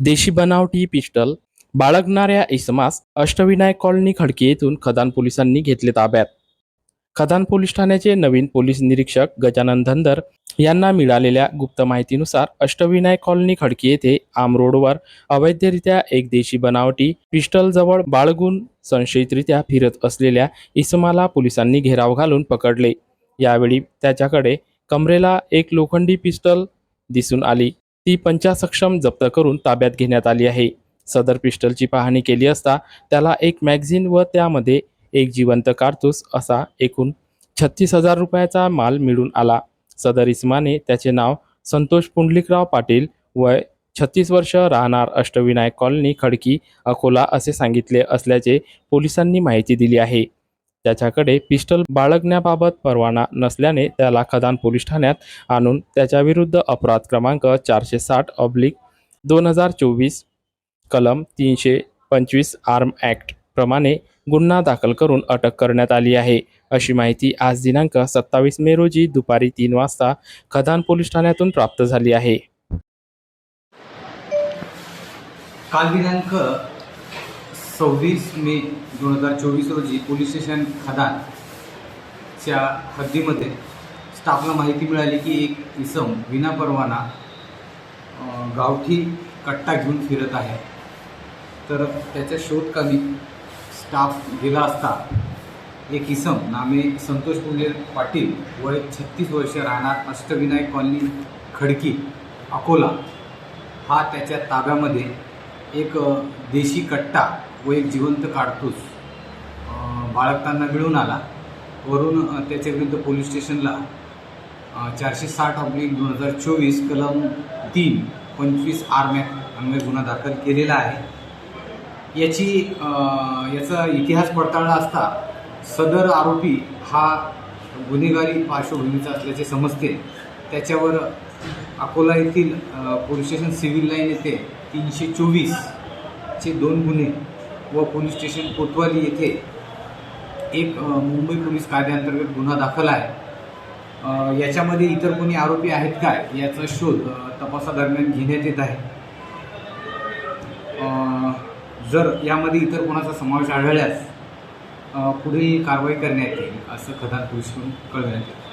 देशी बनावटी पिस्टल बाळगणाऱ्या इसमास अष्टविनायक कॉलनी खडकी येथून खदान पोलिसांनी घेतले ताब्यात. खदान पोलीस ठाण्याचे नवीन पोलीस निरीक्षक गजानन धनदर यांना मिळालेल्या गुप्त माहितीनुसार अष्टविनायक कॉलनी खडकी येथे आमरोडवर अवैधरित्या एक देशी बनावटी पिस्टल जवळ बाळगून संशयितरित्या फिरत असलेल्या इसमाला पोलिसांनी घेराव घालून पकडले. यावेळी त्याच्याकडे कमरेला एक लोखंडी पिस्टल दिसून आली. ती पंचासक्षम जप्त करून ताब्यात घेण्यात आली आहे. सदर पिस्टलची पाहणी केली असता त्याला एक मॅगझिन व त्यामध्ये एक जिवंत कारतूस असा एकूण छत्तीस हजार रुपयाचा माल मिळून आला. सदर इस्माने त्याचे नाव संतोष पुंडलिकराव पाटील वय छत्तीस वर्ष राहणार अष्टविनायक कॉलनी खडकी अकोला असे सांगितले असल्याचे पोलिसांनी माहिती दिली आहे. त्याच्याकडे पिस्टल बाळगण्याबाबत परवाना नसल्याने त्याला खदान पोलीस ठाण्यात आणून त्याच्याविरुद्ध अपराध क्रमांक चारशे साठ ऑब्लिक दोन हजार चोवीस कलम तीनशे पंचवीस आर्म ॲक्ट प्रमाणे गुन्हा दाखल करून अटक करण्यात आली आहे. अशी माहिती आज दिनांक सत्तावीस मे रोजी दुपारी तीन वाजता खदान पोलीस ठाण्यातून प्राप्त झाली आहे. काल दिनांक सव्वीस मे दोन हजार चोवीस रोजी पोलीस स्टेशन खदानच्या हद्दीमध्ये स्टाफला माहिती मिळाली की एक इसम विनापरवाना गावठी कट्टा घेऊन फिरत आहे. तर त्याच्या शोधकामी स्टाफ गेला असता एक इसम नामे संतोष पुंडे पाटील वय छत्तीस वर्ष राहणार अष्टविनायक कॉलनी खडकी अकोला. हा त्याच्या ताब्यामध्ये एक देशी कट्टा व एक जिवंत काडतूस बाळगताना मिळून आला. वरून त्याच्याविरुद्ध पोलीस स्टेशनला चारशे साठ ऑब्लिक दोन हजार चोवीस कलम तीन पंचवीस आर्मॅक अन्वय गुन्हा दाखल केलेला आहे. याची याचा इतिहास पडताळला असता सदर आरोपी हा गुन्हेगारी पार्श्वभूमीचा असल्याचे समजते. त्याच्यावर अकोला येथील पोलीस स्टेशन सिव्हिल लाईन येथे तीनशे चोवीसचे दोन गुन्हे व पोलीस स्टेशन कोतवाली येथे एक मुंबई पोलीस कायद्याअंतर्गत गुन्हा दाखल आहे. याच्यामध्ये इतर कोणी आरोपी आहेत काय याचा शोध तपासादरम्यान घेण्यात येत आहे. जर यामध्ये इतर कोणाचा समावेश आढळल्यास पुढील कारवाई करण्यात येईल असं खदान पोलीसकडून कळवण्यात येईल